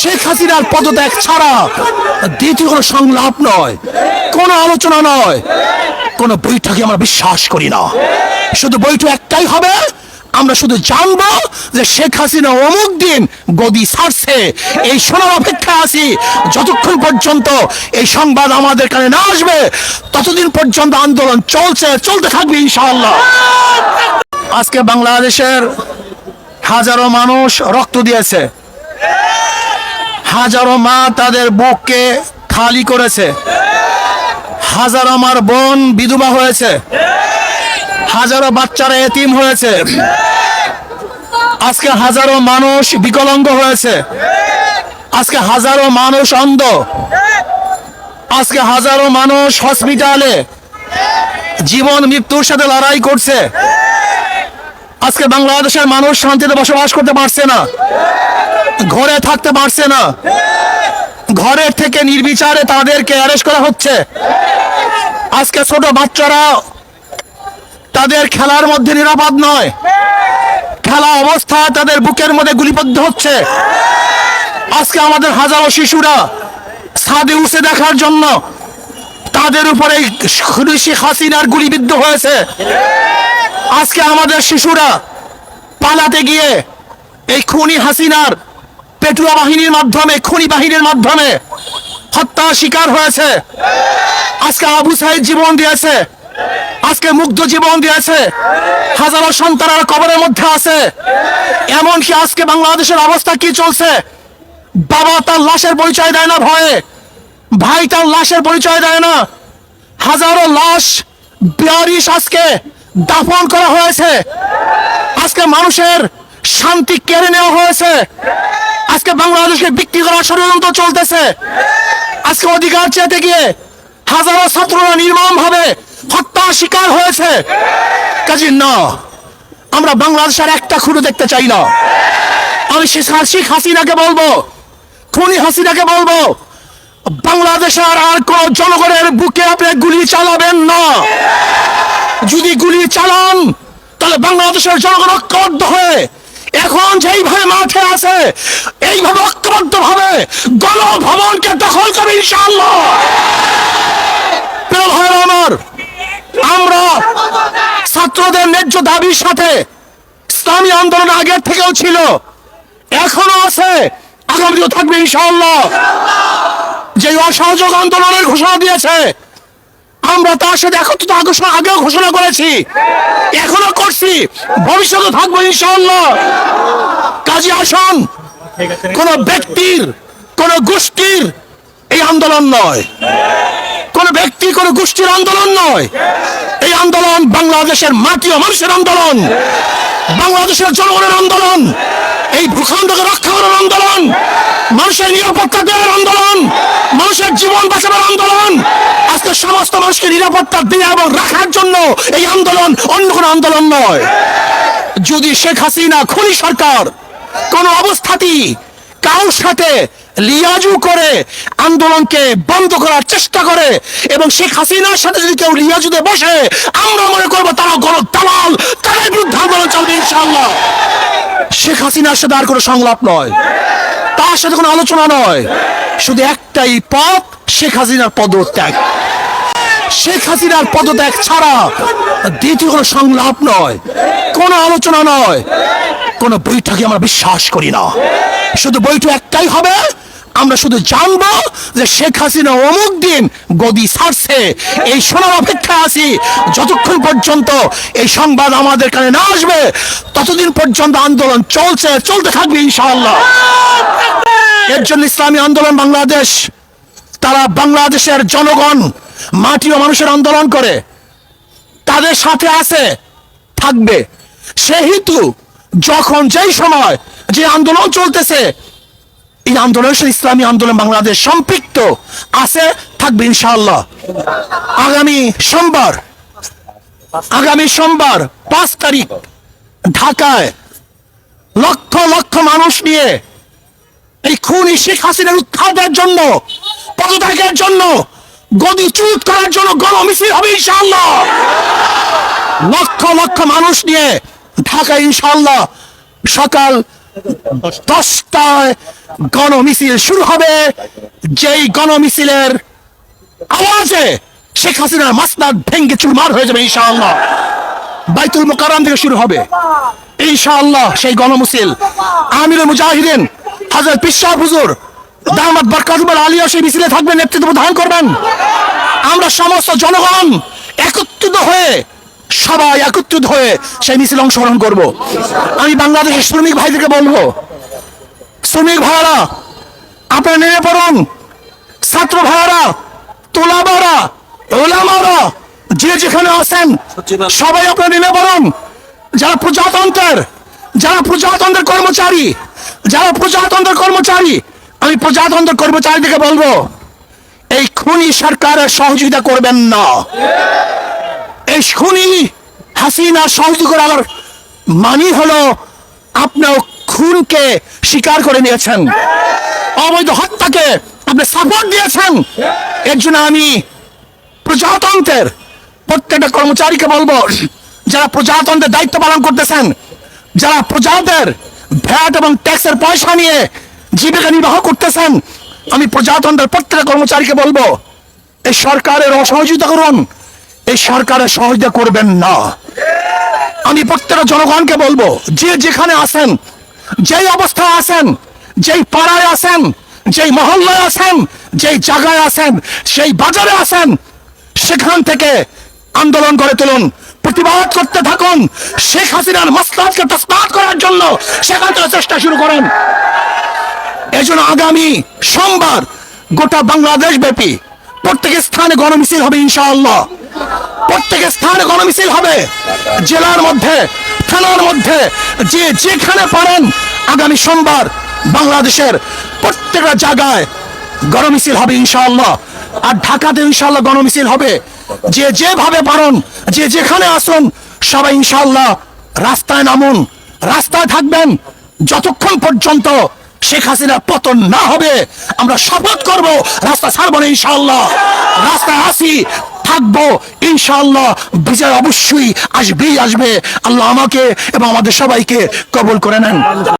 শেখ হাসিনার পদত্যাগ ছাড়া দ্বিতীয় কোনো সংলাপ নয়, কোনো আলোচনা নয়, কোনো বৈঠকে আমরা বিশ্বাস করি না। শুধু বৈঠক একটাই হবে, আমরা শুধু জানব যে শেখ হাসিনা অমুক দিন গদি ছাড়ছে এই শোনার অপেক্ষা আছি, যতক্ষণ পর্যন্ত এই সংবাদ আমাদের কানে না আসবে, ততদিন পর্যন্ত আন্দোলন চলছে, চলতে থাকবে ইনশাআল্লাহ। আজকে বাংলাদেশের হাজারো মানুষ রক্ত দিয়েছে। হাজারো মা তাদের বুককে খালি করেছে। হাজারো আমার বোন বিধবা হয়েছে। হাজারো বাচ্চারা এতিম হয়েছে। আজকে হাজারো মানুষ বিকলাঙ্গ হয়েছে। আজকে হাজারো মানুষ অন্ধ। আজকে হাজারো মানুষ হসপিটালে। জীবন মৃত্যুর সাথে লড়াই করছে। আজকে বাংলাদেশের মানুষ শান্তিতে বসবাস করতে পারছে না ঘরে থাকতে পারছে না ঘরের থেকে নির্বিচারে তাদেরকে অ্যারেস্ট করা হচ্ছে আজকে ছোট বাচ্চারা তাদের খেলার মধ্যে নিরাপদ নয় খেলা অবস্থায় তাদের বুকের মধ্যে গুলিবদ্ধ হচ্ছে আজকে আমাদের হাজারো শিশুরা ছাদে উঠে দেখার জন্য তাদের উপরে শেখ হাসিনার গুলিবিদ্ধ হয়েছে আজকে আমাদের শিশুরা পালাতে গিয়ে এই খুনি হাসিনার পেটুয়া বাহিনীর মাধ্যমে, খুনি বাহিনীর মাধ্যমে হত্যার শিকার হয়েছে। আজকে আবু সাইদ জীবন দিয়েছে। আজকে মুগ্ধ জীবন দিয়েছে। হাজারো সন্তানরা কবরের মধ্যে আছে। এমনকি আজকে বাংলাদেশের অবস্থা কি চলছে? বাবা তার লাশের পরিচয় দেয় না ভয়ে। ভাই তার লাশের পরিচয় দেয় না। হাজারো লাশ বিয়ারিশ আজকে দাফন করা হয়েছে। আজকে মানুষের শান্তি কেড়ে নেওয়া হয়েছে। আজকে বাংলাদেশকে বিক্রি করার ষড়যন্ত্র চলতেছে। আজকে অধিকার চেতে গিয়ে হাজারো ছাত্ররা নির্মম ভাবে হত্যার শিকার হয়েছে। কাজী, না, আমরা বাংলাদেশের একটা খুঁড়ো দেখতে চাই না। আমি শেখ হাসিনাকে বলব, খুনি হাসিনাকে বলব বাংলাদেশের আর কোন জনগণের বুকে আপনি গুলি চালাবেন না। যদি গুলি চালান, তাহলে বাংলাদেশের জনগণ ঐক্যবদ্ধ হয়ে এখন যেইভাবে মাঠে আছে, এইভাবে ঐক্যবদ্ধ ভাবে গণভবনকে দখল করে ইনশাআল্লাহ। আমার, আমরা ছাত্রদের ন্যায্য দাবির সাথে ইসলামী আন্দোলন আগের থেকেও ছিল, এখনও আছে, আগামীতেও থাকবে ইনশাআল্লাহ। যে অসহযোগ আন্দোলনের ঘোষণা দিয়েছে আমরা তার সাথে একত্রিত ঘোষণা আগেও ঘোষণা করেছি। এখনও করছি। ভবিষ্যতে থাকব ইনশাআল্লাহ। কাজী আসন কোন ব্যক্তির, কোন গোষ্ঠীর এই আন্দোলন নয়। কোন ব্যক্তি, কোন গোষ্ঠীর আন্দোলন নয়। এই আন্দোলন বাংলাদেশের মাটি ও মানুষের আন্দোলন। বাংলাদেশের জনগণের আন্দোলন। এই ভূখণ্ডকে রক্ষা করার আন্দোলন। মানুষের নিরাপত্তা দেওয়ার আন্দোলন। মানুষের জীবন বাঁচানোর আন্দোলন। আজকে সমস্ত মানুষকে নিরাপত্তা দেওয়া এবং রাখার জন্য এই আন্দোলন অন্য কোনো আন্দোলন নয়। যদি শেখ হাসিনা, খুনি সরকার কোন অবস্থাতেই কারোর সাথে লিয়াজু করে আন্দোলনকে বন্ধ করার চেষ্টা করে এবং শেখ হাসিনার সাথে যদি কেউ লিয়াজুতে বসে, আমরা মনে করব তারা গণ দালাল তাদের বিরুদ্ধে আন্দোলন চলবে ইনশাআল্লাহ। শেখ হাসিনার সাথে আর কোনো সংলাপ নয়, তার সাথে কোনো আলোচনা নয়, শুধু একটাই পথ, শেখ হাসিনার পদত্যাগ। শেখ হাসিনার পদত্যাগ ছাড়া দ্বিতীয় কোনো সংলাপ নয়, কোনো আলোচনা নয়, কোনো বৈঠকে আমরা বিশ্বাস করি না। শুধু বৈঠক একটাই হবে আমরা শুধু জানব যে শেখ হাসিনা অমুক দিন গদি ছাড়ছে এই শোনার অপেক্ষা আছি। যতক্ষণ পর্যন্ত এই সংবাদ আমাদের কানে না আসবে ততদিন পর্যন্ত আন্দোলন চলছে চলতে থাকবে ইনশাআল্লাহ। এর জন্য ইসলামী আন্দোলন বাংলাদেশ তারা বাংলাদেশের জনগণ মাটি ও মানুষের আন্দোলন করে তাদের সাথে আছে থাকবে। সেহেতু যখন যেই সময় যে আন্দোলন চলতেছে এই আন্দোলনের সাথে ইসলামী আন্দোলন বাংলাদেশ সম্পৃক্ত আছে, থাকবে ইনশাআল্লাহ। আগামী সোমবার আগামী সোমবার, পাঁচ তারিখ, ঢাকায় লক্ষ লক্ষ মানুষ নিয়ে এই খুনি শেখ হাসিনার উৎখাতের জন্য, পদত্যাগের জন্য, গদি চুত করার জন্য গণমিছিল হবে ইনশাআল্লাহ। লক্ষ লক্ষ মানুষ নিয়ে ঢাকায় ইনশাআল্লাহ সকাল দশটায় গণমিছিল শুরু হবে। যেই গণমিছিলের আওয়াজে শেখ হাসিনার মাসনাদ ভেঙ্গে চুরমার হয়ে যাবে ইনশাআল্লাহ। বাইতুল মোকাররম থেকে শুরু হবে। ইনশাআল্লাহ সেই গণমুসিল আমিরুল মুজাহিদিন হাজার পিসাব হুজুর, দামাত বরকাতুল আলিয়া সেই মিছিলে থাকবেন, নেতৃত্ব প্রদান করবেন। আমরা সমস্ত জনগণ একত্রিত হয়ে সবাই একত্রিত হয়ে সেই মিছিল অংশগ্রহণ করব। আমি বাংলাদেশের শ্রমিক ভাইদেরকে বলব, শ্রমিক ভাইয়ারা, আপনারা নেমে পড়ুন। ছাত্র ভাইয়ারা, তোলাবারা, ওলামারা, যে যেখানে আছেন, সবাই আপনারা নেমে পড়ুন। যারা প্রজাতন্ত্রের যারা প্রজাতন্ত্রের কর্মচারী, যারা প্রজাতন্ত্রের কর্মচারী, আমি প্রজাতন্ত্রের কর্মচারীদেরকে বলব, এই খুনি সরকারের সহযোগিতা করবেন না। এই খুনি হাসিনা সহযোগিতা করার মানি হলো আপনার খুনকে স্বীকার করে নিয়েছেন। অবৈধ হত্যাকে আপনি সাপোর্ট দিয়েছেন। এর জন্য আমি প্রজাতন্ত্রের প্রত্যেকটা কর্মচারীকে বলব, যারা প্রজাতন্ত্রের দায়িত্ব পালন করতেছেন, যারা প্রজাদের ভ্যাট এবং ট্যাক্সের পয়সা নিয়ে জীবিকা নির্বাহ করতেছেন, আমি প্রজাতন্ত্রের প্রত্যেকটা কর্মচারীকে বলব, এই সরকারের অসহযোগিতা করুন। এই সরকারের সহযোগিতা করবেন না। আমি প্রত্যেকটা জনগণকে বলব, যে যেখানে আছেন, যেই অবস্থায় আছেন, যেই পাড়ায় আছেন, যেই মহল্লায় আছেন, যেই জায়গায় আছেন, সেই বাজারে আছেন, সেখান থেকে আন্দোলন করে তুলুন, প্রতিবাদ করতে থাকুন, শেখ হাসিনার মসলাদকে তসমাত করার জন্য সেখান থেকে চেষ্টা শুরু করেন। এই জন্য আগামী সোমবার গোটা বাংলাদেশ ব্যাপী প্রত্যেক স্থানে গণমিছিল হবে ইনশাআল্লাহ। প্রত্যেক স্থানে গণমিছিল হবে। জেলার মধ্যে, থানার মধ্যে, যে যেখানে পারেন, আগামী সোমবার বাংলাদেশের প্রত্যেকটা জায়গায় গণমিছিল হবে ইনশাআল্লাহ। আর ঢাকাতে ইনশাআল্লাহ গণমিছিল হবে। যে যেভাবে পারেন, যে যেখানে আসুন, সবাই ইনশাআল্লাহ রাস্তায় নামুন, রাস্তায় থাকবেন। যতক্ষণ পর্যন্ত শেখ হাসিনার পতন না হবে, আমরা শপথ করব, রাস্তা ছাড়বো না ইনশাআল্লাহ। রাস্তায় আসি থাকব ইনশাআল্লাহ বিজয় অবশ্যই আসবেই আসবে। আল্লাহ আমাকে এবং আমাদের সবাইকে কবল করে নেন।